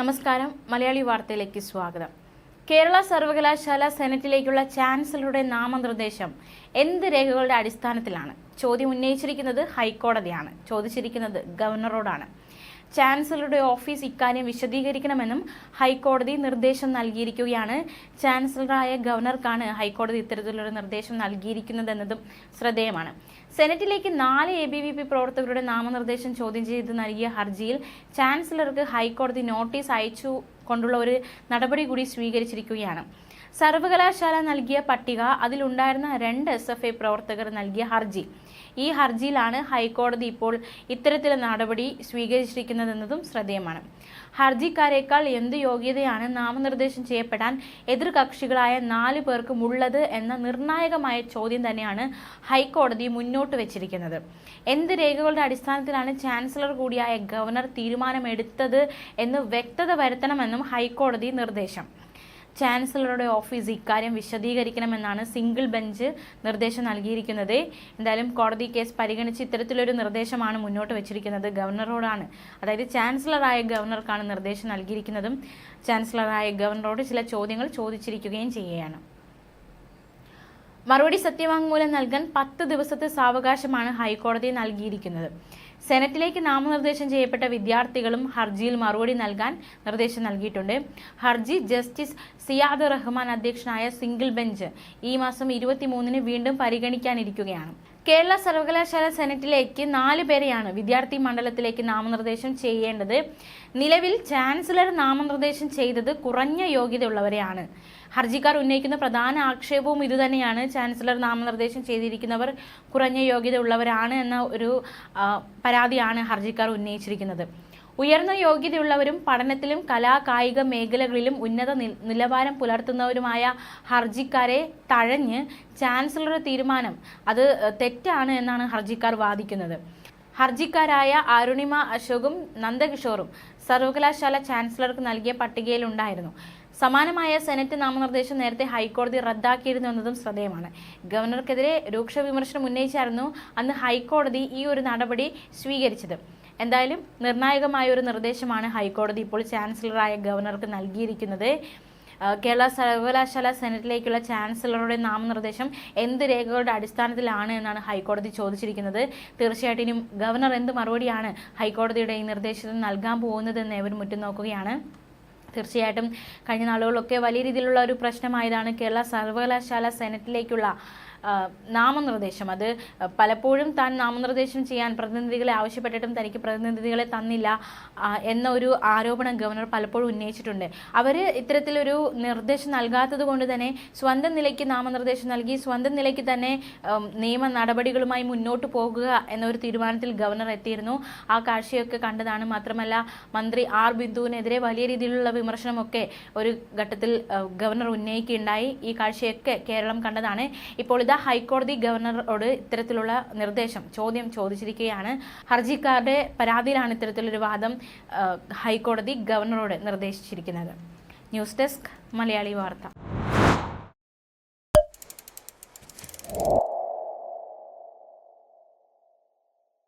നമസ്കാരം. മലയാളി വാർത്തയിലേക്ക് സ്വാഗതം. കേരള സർവകലാശാല സെനറ്റിലേക്കുള്ള ചാൻസലറുടെ നാമനിർദ്ദേശം എന്ത് രേഖകളുടെ അടിസ്ഥാനത്തിലാണ്? ചോദ്യം ഉന്നയിച്ചിരിക്കുന്നത് ഹൈക്കോടതിയാണ്. ചോദിച്ചിരിക്കുന്നത് ഗവർണറോടാണ്. ചാൻസലറുടെ ഓഫീസ് ഇക്കാര്യം വിശദീകരിക്കണമെന്നും ഹൈക്കോടതി നിർദ്ദേശം നൽകിയിരിക്കുകയാണ്. ചാൻസലറായ ഗവർണർക്കാണ് ഹൈക്കോടതി ഇത്തരത്തിലൊരു നിർദ്ദേശം നൽകിയിരിക്കുന്നതെന്നതും ശ്രദ്ധേയമാണ്. സെനറ്റിലേക്ക് നാല് എ ബി വി പി പ്രവർത്തകരുടെ നാമനിർദ്ദേശം ചോദ്യം ചെയ്ത് നൽകിയ ഹർജിയിൽ ചാൻസലർക്ക് ഹൈക്കോടതി നോട്ടീസ് അയച്ചു കൊണ്ടുള്ള ഒരു നടപടി കൂടി സ്വീകരിച്ചിരിക്കുകയാണ്. സർവകലാശാല നൽകിയ പട്ടിക അതിലുണ്ടായിരുന്ന രണ്ട് എസ് എഫ് ഐ പ്രവർത്തകർ നൽകിയ ഹർജി. ഈ ഹർജിയിലാണ് ഹൈക്കോടതി ഇപ്പോൾ ഇത്തരത്തിലെ നടപടി സ്വീകരിച്ചിരിക്കുന്നതെന്നതും ശ്രദ്ധേയമാണ്. ഹർജിക്കാരേക്കാൾ എന്ത് യോഗ്യതയാണ് നാമനിർദ്ദേശം ചെയ്യപ്പെടാൻ എതിർകക്ഷികളായ നാല് പേർക്കും ഉള്ളത് എന്ന നിർണായകമായ ചോദ്യം തന്നെയാണ് ഹൈക്കോടതി മുന്നോട്ട് വെച്ചിരിക്കുന്നത്. എന്ത് രേഖകളുടെ അടിസ്ഥാനത്തിലാണ് ചാൻസലർ കൂടിയായ ഗവർണർ തീരുമാനമെടുത്തത് എന്ന് വ്യക്തത വരുത്തണമെന്നും ഹൈക്കോടതി നിർദ്ദേശം. ചാൻസലറുടെ ഓഫീസ് ഇക്കാര്യം വിശദീകരിക്കണമെന്നാണ് സിംഗിൾ ബെഞ്ച് നിർദ്ദേശം നൽകിയിരിക്കുന്നത്. എന്തായാലും കോടതി കേസ് പരിഗണിച്ച് ഇത്തരത്തിലൊരു നിർദ്ദേശമാണ് മുന്നോട്ട് വെച്ചിരിക്കുന്നത്. ഗവർണറോടാണ് അതായത് ചാൻസലറായ ഗവർണർക്കാണ് നിർദ്ദേശം നൽകിയിരിക്കുന്നതും. ചാൻസലറായ ഗവർണറോട് ചില ചോദ്യങ്ങൾ ചോദിച്ചിരിക്കുകയും ചെയ്യുകയാണ്. മറുപടി സത്യവാങ്മൂലം നൽകാൻ പത്ത് ദിവസത്തെ സാവകാശമാണ് ഹൈക്കോടതി നൽകിയിരിക്കുന്നത്. സെനറ്റിലേക്ക് നാമനിർദ്ദേശം ചെയ്യപ്പെട്ട വിദ്യാർത്ഥികളും ഹർജിയിൽ മറുപടി നൽകാൻ നിർദ്ദേശം നൽകിയിട്ടുണ്ട്. ഹർജി ജസ്റ്റിസ് സിയാദ് റഹ്മാൻ അധ്യക്ഷനായ സിംഗിൾ ബെഞ്ച് ഈ മാസം ഇരുപത്തിമൂന്നിന് വീണ്ടും പരിഗണിക്കാനിരിക്കുകയാണ്. കേരള സർവകലാശാല സെനറ്റിലേക്ക് നാല് പേരെയാണ് വിദ്യാർത്ഥി മണ്ഡലത്തിലേക്ക് നാമനിർദ്ദേശം ചെയ്യേണ്ടത്. നിലവിൽ ചാൻസലർ നാമനിർദ്ദേശം ചെയ്തത് കുറഞ്ഞ യോഗ്യതയുള്ളവരെയാണ്. ഹർജിക്കാർ ഉന്നയിക്കുന്ന പ്രധാന ആക്ഷേപവും ഇതുതന്നെയാണ്. ചാൻസലർ നാമനിർദ്ദേശം ചെയ്തിരിക്കുന്നവർ കുറഞ്ഞ യോഗ്യത ഉള്ളവരാണ് എന്ന ഒരു പരാതിയാണ് ഹർജിക്കാർ ഉന്നയിച്ചിരിക്കുന്നത്. ഉയർന്ന യോഗ്യതയുള്ളവരും പഠനത്തിലും കലാ കായിക മേഖലകളിലും ഉന്നത നിലവാരം പുലർത്തുന്നവരുമായ ഹർജിക്കാരെ തഴഞ്ഞ് ചാൻസലറുടെ തീരുമാനം അത് തെറ്റാണ് എന്നാണ് ഹർജിക്കാർ വാദിക്കുന്നത്. ഹർജിക്കാരായ അരുണിമ അശോകും നന്ദകിഷോറും സർവകലാശാല ചാൻസലർക്ക് നൽകിയ പട്ടികയിലുണ്ടായിരുന്നു. സമാനമായ സെനറ്റ് നാമനിർദ്ദേശം നേരത്തെ ഹൈക്കോടതി റദ്ദാക്കിയിരുന്നു എന്നതും ശ്രദ്ധേയമാണ്. ഗവർണർക്കെതിരെ രൂക്ഷ വിമർശനം ഉന്നയിച്ചായിരുന്നു അന്ന് ഹൈക്കോടതി ഈ ഒരു നടപടി സ്വീകരിച്ചത്. എന്തായാലും നിർണായകമായ ഒരു നിർദ്ദേശമാണ് ഹൈക്കോടതി ഇപ്പോൾ ചാൻസലറായ ഗവർണർക്ക് നൽകിയിരിക്കുന്നത്. കേരള സർവകലാശാല സെനറ്റിലേക്കുള്ള ചാൻസലറുടെ നാമനിർദ്ദേശം എന്ത് രേഖകളുടെ അടിസ്ഥാനത്തിലാണ് എന്നാണ് ഹൈക്കോടതി ചോദിച്ചിരിക്കുന്നത്. തീർച്ചയായിട്ടും ഗവർണർ എന്ത് മറുപടിയാണ് ഹൈക്കോടതിയുടെ ഈ നിർദ്ദേശത്തിന് നൽകാൻ പോകുന്നതെന്ന് ഏവരും ഉറ്റുനോക്കുകയാണ്. തീർച്ചയായിട്ടും കഴിഞ്ഞ നാളുകളിലൊക്കെ വലിയ രീതിയിലുള്ള ഒരു പ്രശ്നമായതാണ് കേരള സർവകലാശാല സെനറ്റിലേക്കുള്ള നാമനിർദ്ദേശം. അത് പലപ്പോഴും താൻ നാമനിർദ്ദേശം ചെയ്യാൻ പ്രതിനിധികളെ ആവശ്യപ്പെട്ടിട്ടും തനിക്ക് പ്രതിനിധികളെ തന്നില്ല എന്ന ഒരു ആരോപണം ഗവർണർ പലപ്പോഴും ഉന്നയിച്ചിട്ടുണ്ട്. അവർ ഇത്തരത്തിലൊരു നിർദ്ദേശം നൽകാത്തത് കൊണ്ട് തന്നെ സ്വന്തം നിലയ്ക്ക് നാമനിർദ്ദേശം നൽകി സ്വന്തം നിലയ്ക്ക് തന്നെ നിയമ നടപടികളുമായി മുന്നോട്ട് പോകുക എന്നൊരു തീരുമാനത്തിൽ ഗവർണർ എത്തിയിരുന്നു. ആ കാഴ്ചയൊക്കെ കണ്ടതാണ് മാത്രമല്ല മന്ത്രി ആർ ബിന്ദുവിനെതിരെ വലിയ രീതിയിലുള്ള വിമർശനമൊക്കെ ഒരു ഘട്ടത്തിൽ ഗവർണർ ഉന്നയിക്കുകയുണ്ടായി. ഈ കാഴ്ചയൊക്കെ കേരളം കണ്ടതാണ്. ഇപ്പോൾ ഇതാ ഹൈക്കോടതി ഗവർണറോട് ഇത്തരത്തിലുള്ള നിർദ്ദേശം ചോദ്യം ചോദിച്ചിരിക്കുകയാണ്. ഹർജിക്കാരുടെ പരാതിയിലാണ് ഇത്തരത്തിലൊരു വാദം ഹൈക്കോടതി ഗവർണറോട് നിർദ്ദേശിച്ചിരിക്കുന്നത്. ന്യൂസ് ഡെസ്ക് മലയാളി വാർത്ത.